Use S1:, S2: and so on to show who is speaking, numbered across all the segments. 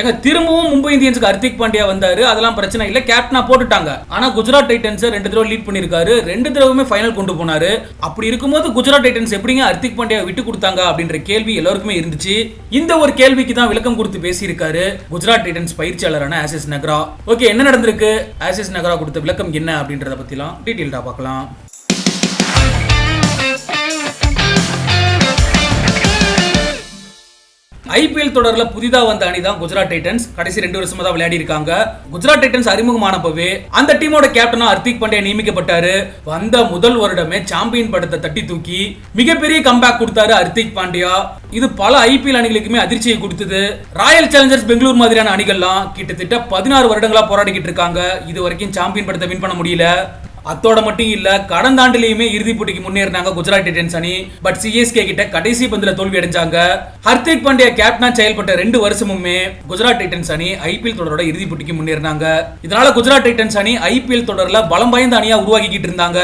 S1: ஏங்க திரும்பவும் மும்பை இந்தியன்ஸுக்கு ஹர்திக் பாண்டியா வந்தாரு. அதெல்லாம் பிரச்சனை இல்ல. கேப்டனா போட்டுட்டாங்க. ஆனா குஜராத் டைட்டன்ஸ் ரெண்டு தடவை லீட் பண்ணிருக்காரு ரெண்டு தடவையுமே ஃபைனல் கொண்டு போனாரு. அப்படி இருக்கும்போது குஜராத் டைட்டன்ஸ் எப்படிங்க ஹர்திக் பாண்டியா விட்டு கொடுத்தாங்க அப்படின்ற கேள்வி எல்லாருக்குமே இருந்துச்சு. இந்த ஒரு கேள்விக்கு தான் விளக்கம் கொடுத்து பேசியிருக்காரு குஜராத் டைட்டன்ஸ் பயிற்சியாளரான ஆசிஸ் நகரா. ஓகே என்ன நடந்திருக்கு? ஆசிஸ் நகரா கொடுத்த விளக்கம் என்ன அப்படின்றத பத்திலாம் டீட்டெயில்டா பார்க்கலாம். ஐபிஎல் தொடர்ல புதிதா வந்த அணி தான் குஜராத் டைட்டன்ஸ். கடைசி ரெண்டு வருஷமா தான் விளையாடி இருக்காங்க. குஜராத் டைட்டன்ஸ் அறிமுகமானப்பவே அந்த டீமோட கேப்டனா ஹர்திக் பாண்டியா நியமிக்கப்பட்டாரு. வந்த முதல் வருடமே சாம்பியன் படத்தை தட்டி தூக்கி மிகப்பெரிய கம்பேக் கொடுத்தாரு ஹர்திக் பாண்டியா. இது பல ஐபிஎல் அணிகளுக்குமே அதிர்ச்சியை கொடுத்தது. ராயல் சேலஞ்சர்ஸ் பெங்களூர் மாதிரியான அணிகள்லாம் கிட்டத்தட்ட பதினாறு வருடங்களா போராடிக்கிட்டு இருக்காங்க. இது வரைக்கும் சாம்பியன் படத்தை வின் பண்ண முடியல. அத்தோட மட்டும் இல்ல கடந்த ஆண்டுலயுமே இறுதி போட்டிக்கு முன்னேறினாங்க குஜராத் டைட்டன்ஸ் அணி. பட் சிஎஸ்கே கிட்ட கடைசி பந்துல தோல்வி அடைஞ்சாங்க. ஹர்திக் பாண்டியா கேப்டனா செயல்பட்ட ரெண்டு வருஷமுமே குஜராத் டைட்டன்ஸ் அணி ஐபிஎல் தொடரோட இறுதி போட்டிக்கு முன்னேறினாங்க. இதனால குஜராத் டைட்டன்ஸ் அணி ஐபிஎல் தொடர்ல பலம் பயந்த அணியா உருவாக்கிக்கிட்டு இருந்தாங்க.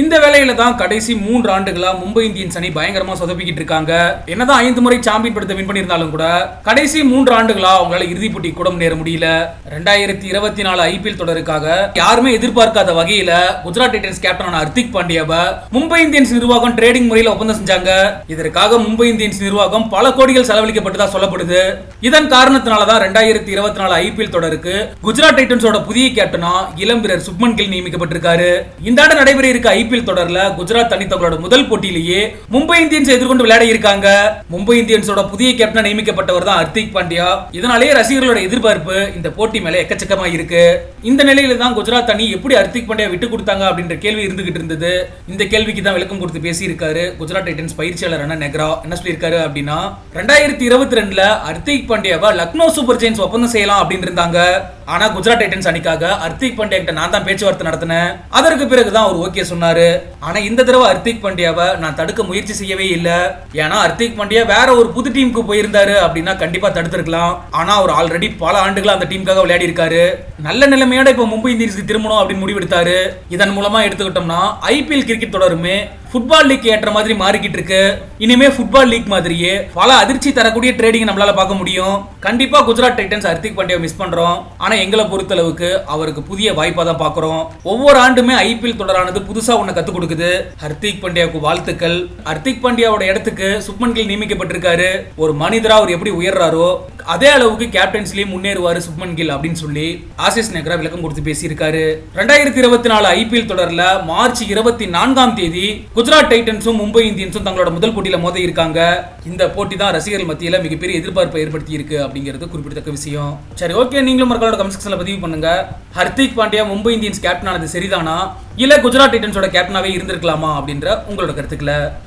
S1: இந்த வேலையில தான் கடைசி மூன்று ஆண்டுகளா மும்பை இந்தியன்ஸ் அணி பயங்கரமா சொதப்பிக்கிட்டு இருக்காங்க. என்னதான் ஐந்து முறை சாம்பியன் படத்தை வின் பண்ணியிருந்தாலும் கூட கடைசி மூன்று ஆண்டுகளா அவங்களால இறுதி போட்டி கூட முன்னேற முடியல. ரெண்டாயிரத்தி இருபத்தி நாலு ஐபிஎல் தொடருக்காக யாருமே எதிர்பார்க்காத வகையில குஜராத் டைட்டன்ஸ் கேப்டனான ஹர்திக் பாண்டியாவை மும்பை இந்தியன்ஸ் நிர்வாகம் ட்ரேடிங் முறையில் ஒப்பந்தம் செஞ்சாங்க. இதற்காக மும்பை இந்தியன்ஸ் நிர்வாகம் பல கோடிகள் செலவழிக்கப்பட்டதா சொல்லப்படுது. இதன் காரணத்தினால தான் ரெண்டாயிரத்தி இருபத்தி நாலு ஐபிஎல் தொடருக்கு குஜராத் டைட்டன்ஸோட புதிய கேப்டனா இளம் வீரர் சுப்மன் கில் நியமிக்கப்பட்டிருக்காரு. இந்த ஆண்டு நடைபெற இருக்க ஐபிஎல் தொடர்ல குஜராத் அணி தங்களோட முதல் போட்டியிலேயே மும்பை இந்தியன்ஸ் எதிர்கொண்டு விளையாட இருக்காங்க. மும்பை இந்தியன்ஸோட புதிய கேப்டனா நியமிக்கப்பட்டவர் தான் ஹர்திக் பாண்டியா. இதனாலேயே ரசிகர்களோட எதிர்பார்ப்பு இந்த போட்டி மேல எக்கச்சக்கமா இருக்கு. இந்த நிலையில தான் குஜராத் அணி எப்படி ஹர்திக் பாண்டியா விட்டு கொடுத்தாங்க அப்படின்ற கேள்வி இருந்துகிட்டு இருந்தது. இந்த கேள்விக்கு தான் விளக்கம் கொடுத்து பேசியிருக்காரு குஜராத் டைட்டன்ஸ் பயிற்சியாளர் நெக்ரா. என்ன சொல்லியிருக்காரு அப்படின்னா ரெண்டாயிரத்தி இருபத்தி ரெண்டுல ஹர்திக் பாண்டியாவை லக்னோ சூப்பர் ஜெயின்ஸ் ஒப்பந்தம் செய்யலாம் அப்படின்னு இருந்தாங்க. ஆனா குஜராத் டைட்டன்ஸ் அணிக்காக ஹர்திக் பாண்டியா கிட்ட நான் தான் பேச்சுவார்த்தை நடத்தினேன். அதற்கு பிறகுதான் அவர் ஓகே சொன்னார். ஆனா இந்த தடவை ஹர்திக் பாண்டியாவை நான் தடுக்க முயற்சி செய்யவே இல்ல. ஏன்னா ஹர்திக் பாண்டியா வேற ஒரு புது டீமுக்கு போயிருந்தாரு அப்படின்னா கண்டிப்பா தடுத்திருக்கலாம். ஆனா அவர் ஆல்ரெடி பல ஆண்டுகளா அந்த டீமுக்காக விளையாடி இருக்காரு நல்ல நிலைமையோட இப்ப மும்பை இந்தியன்ஸ்க்கு திரும்பணும் அப்படின்னு முடிவெடுத்தாரு. இதன் மூலமா எடுத்துக்கிட்டோம்னா ஐபிஎல் கிரிக்கெட் தொடருமே ஃபுட்பால் லீக் ஏற்ற மாதிரி மாறிக்கிட்டு இருக்கு. இனிமே ஃபுட்பால் லீக் மாதிரியே பல அதிர்ச்சி தரக்கூடிய ட்ரேடிங் நம்மளால பார்க்க முடியும். கண்டிப்பா குஜராத் டைட்டன்ஸ் ஹர்திக் பாண்டியா மிஸ் பண்றோம். ஆனா எங்களை பொறுத்தளவுக்கு அவருக்கு புதிய வாய்ப்பா தான் பாக்குறோம் ஒவ்வொரு ஆண்டுமே ஐபிஎல் தொடரானது புதுசா ஒண்ணு கத்து கொடுக்குது. ஹர்திக் பாண்டியாவுக்கு வாழ்த்துக்கள். ஹர்திக் பாண்டியாவோட இடத்துக்கு சுப்மன் கில் நியமிக்கப்பட்டிருக்காரு. ஒரு மனிதரா அவர் எப்படி உயர்றாரோ அதே அளவுக்கு கேப்டன்ஸ்லயே முன்னேறுவாரு சுப்மன் கில் அப்படின்னு சொல்லி ஆசிஸ் நெக்ரா விளக்கம் கொடுத்து பேசியிருக்காரு. ரெண்டாயிரத்தி இருபத்தி நாலு ஐபிஎல் தொடர்ல மார்ச் இருபத்தி நான்காம் தேதி குஜராத் டைட்டன்ஸும் மும்பை இந்தியன்ஸும் தங்களோட முதல் போட்டியில மோத இருக்காங்க இந்த போட்டி தான் ரசிகர்கள் மத்தியில மிகப்பெரிய எதிர்பார்ப்பை ஏற்படுத்தி இருக்கு அப்படிங்கிறது குறிப்பிடத்தக்க விஷயம். சரி ஓகே நீங்களும் மக்களோட கமெண்ட் செக்ஷன்ல பதிவு பண்ணுங்க. ஹர்திக் பாண்டியா மும்பை இந்தியன்ஸ் கேப்டன் ஆனது சரிதானா? இல்ல குஜராத் டைட்டன்ஸோட கேப்டனாவே இருந்திருக்கலாமா அப்படின்ற உங்களோட கருத்துக்களை